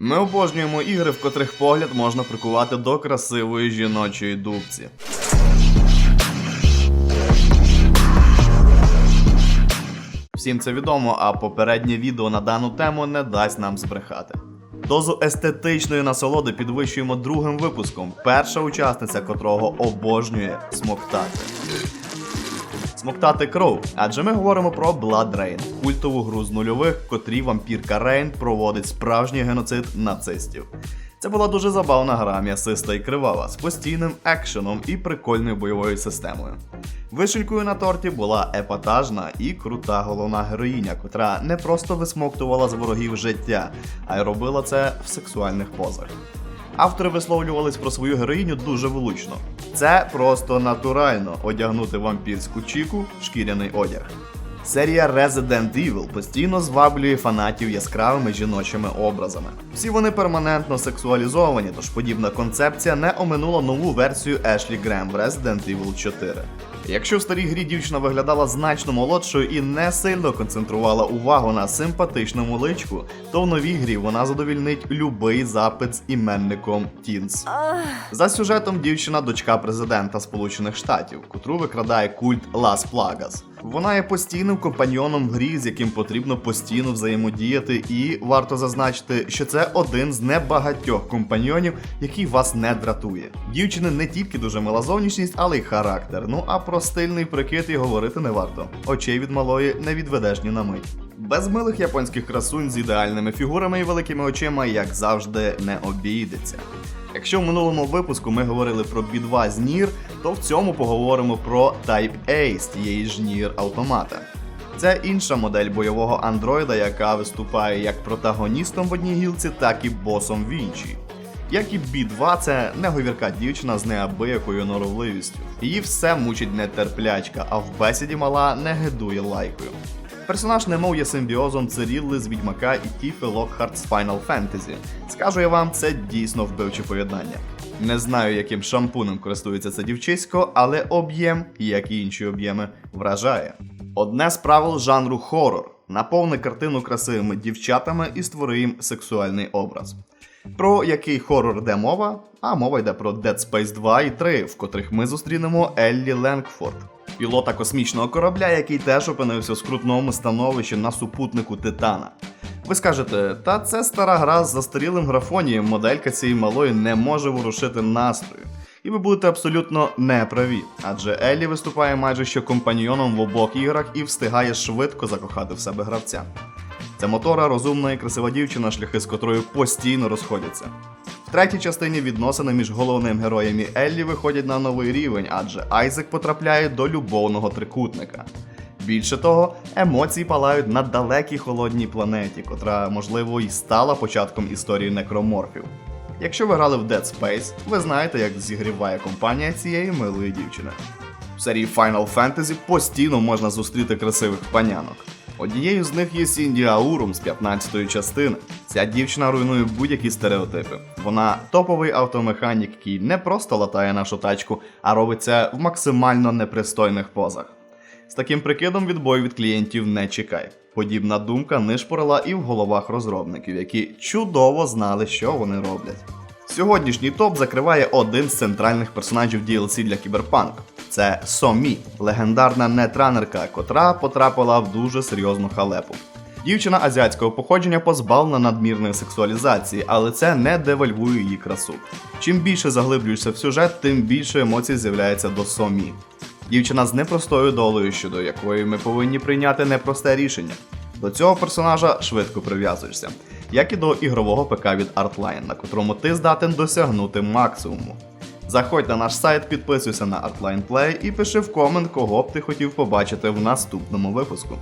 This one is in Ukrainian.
Ми обожнюємо ігри, в котрих погляд можна прикувати до красивої жіночої дубці. Всім це відомо, а попереднє відео на дану тему не дасть нам збрехати. Дозу естетичної насолоди підвищуємо другим випуском, перша учасниця котрого обожнює смоктати. Смоктати кров, адже ми говоримо про Blood Rain, культову гру з нульових, в котрій вампірка Рейн проводить справжній геноцид нацистів. Це була дуже забавна гра, м'ясиста і кривава, з постійним екшеном і прикольною бойовою системою. Вишенькою на торті була епатажна і крута головна героїня, котра не просто висмоктувала з ворогів життя, а й робила це в сексуальних позах. Автори висловлювались про свою героїню дуже влучно. Це просто натурально одягнути вампірську чіку шкіряний одяг. Серія Resident Evil постійно зваблює фанатів яскравими жіночими образами. Всі вони перманентно сексуалізовані, тож подібна концепція не оминула нову версію Ешлі Грем в Resident Evil 4. Якщо в старій грі дівчина виглядала значно молодшою і не сильно концентрувала увагу на симпатичному личку, то в новій грі вона задовільнить любий запит з іменником Тінс. За сюжетом дівчина дочка президента Сполучених Штатів, котру викрадає культ Лас Плагас. Вона є постійним компаньйоном грі, з яким потрібно постійно взаємодіяти, і варто зазначити, що це один з небагатьох компаньйонів, який вас не дратує. Дівчини не тільки дуже мила зовнішність, але й характер. Ну а про стильний прикид і говорити не варто. Очей від малої не відведеш ні на мить. Без милих японських красунь з ідеальними фігурами і великими очима, як завжди, не обійдеться. Якщо в минулому випуску ми говорили про B2 з Нір, то в цьому поговоримо про Type A з тієї ж Нір автомата. Це інша модель бойового андроїда, яка виступає як протагоністом в одній гілці, так і босом в іншій. Як і B2, це неговірка дівчина з неабиякою норовливістю. Її все мучить нетерплячка, а в бесіді мала не гидує лайкою. Персонаж немов є симбіозом Цирілли з Відьмака і Тіфи Локхарт з Final Fantasy. Скажу я вам, це дійсно вбивче поєднання. Не знаю, яким шампунем користується це дівчисько, але об'єм, як і інші об'єми, вражає. Одне з правил жанру хорор наповни картину красивими дівчатами і створи їм сексуальний образ. Про який хорор йде мова? А мова йде про Dead Space 2 і 3, в котрих ми зустрінемо Еллі Ленгфорд, пілота космічного корабля, який теж опинився в скрутному становищі на супутнику Титана. Ви скажете, та це стара гра з застарілим графонієм, моделька цієї малої не може ворушити настрою. І ви будете абсолютно неправі, адже Еллі виступає майже що компаньйоном в обох іграх і встигає швидко закохати в себе гравця. Це мотора, розумна і красива дівчина, шляхи з котрою постійно розходяться. В третій частині відносини між головним героєм і Еллі виходять на новий рівень, адже Айзек потрапляє до любовного трикутника. Більше того, емоції палають на далекій холодній планеті, котра, можливо, і стала початком історії некроморфів. Якщо ви грали в Dead Space, ви знаєте, як зігріває компанія цієї милої дівчини. В серії Final Fantasy постійно можна зустріти красивих панянок. Однією з них є Сінді Аурум з 15-ї частини. Ця дівчина руйнує будь-які стереотипи. Вона топовий автомеханік, який не просто латає нашу тачку, а робить це в максимально непристойних позах. З таким прикидом відбою від клієнтів не чекай. Подібна думка нишпорила і в головах розробників, які чудово знали, що вони роблять. Сьогоднішній топ закриває один з центральних персонажів DLC для Кіберпанк. Це Сомі, легендарна нетранерка, котра потрапила в дуже серйозну халепу. Дівчина азіатського походження позбавлена надмірної сексуалізації, але це не девальвує її красу. Чим більше заглиблюєшся в сюжет, тим більше емоцій з'являється до Сомі. Дівчина з непростою долею, щодо якої ми повинні прийняти непросте рішення. До цього персонажа швидко прив'язуєшся, як і до ігрового ПК від Artline, на котрому ти здатен досягнути максимуму. Заходь на наш сайт, підписуйся на Artline Play і пиши в комент, кого б ти хотів побачити в наступному випуску.